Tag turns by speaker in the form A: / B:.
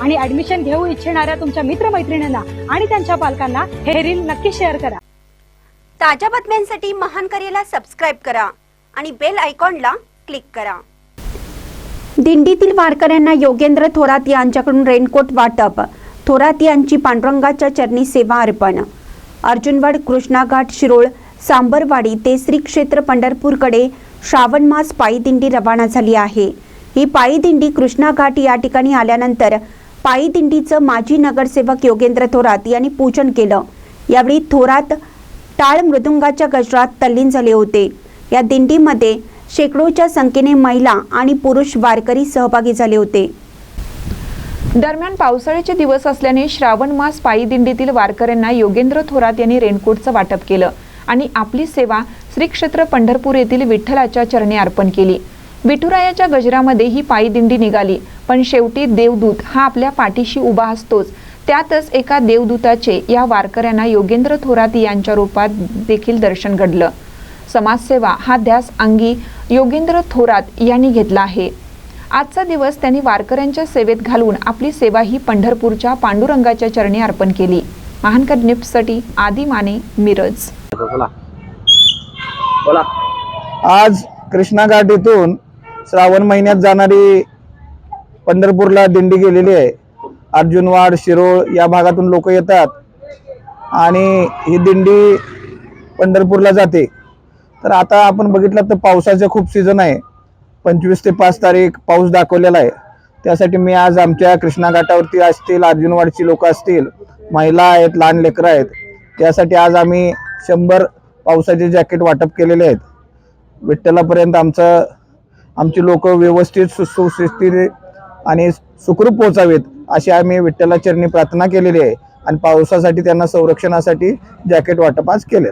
A: आणि ऍडमिशन घेऊ इच्छिणाऱ्या तुमच्या मित्रमैत्रिणींना आणि त्यांच्या पालकांना हे रील नक्की शेअर करा.
B: ताज्या बातम्यांसाठी महान करेला सबस्क्राईब करा आणि बेल आयकॉनला क्लिक करा.
C: दिंडीतील वारकऱ्यांना योगेंद्र थोरात यांच्याकडून रेनकोट वाटप. थोरात यांची पांडुरंगाच्या चरणी सेवा अर्पण. अर्जुनवाड कृष्णाघाट शिरोळ सांबरवाडी ते श्री क्षेत्र पंढरपूरकडे श्रावण मास पायी दिंडी रवाना झाली आहे. ही पायी दिंडी कृष्णाघाट या ठिकाणी आल्यानंतर पायी दिंडीचं माजी नगरसेवक योगेंद्र थोरात यांनी पूजन केलं. यावेळी थोरात टाळ मृदुंगाच्या गजरात तल्लीन झाले होते. या दिंडीमध्ये शेकडोच्या संख्येने महिला आणि पुरुष वारकरी सहभागी झाले होते.
D: दरम्यान पावसाळ्याचे दिवस असल्याने श्रावण मास पायी दिंडीतील वारकऱ्यांना योगेंद्र थोरात यांनी रेनकोटचं वाटप केलं आणि आपली सेवा श्री क्षेत्र पंढरपूर येथील विठ्ठलाच्या चरणी अर्पण केली. विठुरायाच्या गजरामध्ये ही पायी दिंडी निघाली पण शेवटी देवदूत हा आपल्या पाठीशी उभा असतोच. त्यातच एका देवदूताचे या वारकऱ्यांना योगेंद्र थोरात यांच्या रूपात देखील दर्शन घडलं. समाजसेवा हा ध्यास अंगी योगेंद्र थोरात यांनी घेतला आहे. आजचा दिवस त्यांनी वारकऱ्यांच्या सेवेत घालून आपली सेवा ही पंढरपूरच्या पांडुरंगाच्या चरणी अर्पण केली. महानकर निप्ससाठी आदी माने मिरज.
E: बोला. बोला.
F: आज कृष्णा घाट येथून श्रावण महिन्यात जाणारी पंढरपूरला दिंडी गेलेली आहे. अर्जुनवाड शिरोळ या भागातून लोक येतात. आणि ही दिंडी पंढरपूरला जाते. तर आता आपण बघितलं तर पावसाचं खूप सीझन आहे. पंचवीस ते पाच तारीख पाऊस दाखवलेला आहे. त्यासाठी मी आज आमच्या कृष्णा घाटावरती असतील अर्जुनवाडची लोक असतील महिला आहेत लहान लेकरं आहेत त्यासाठी आज आम्ही शंभर पावसाचे जॅकेट वाटप केलेले आहेत. विठ्ठलापर्यंत आमचं आमची लोक व्यवस्थित सु आणि सुखरूप पोचावेत अशी आम्ही विठ्ठलाचरणी प्रार्थना केलेली आहे. आणि पावसासाठी त्यांना संरक्षणासाठी जॅकेट वाटप आज केले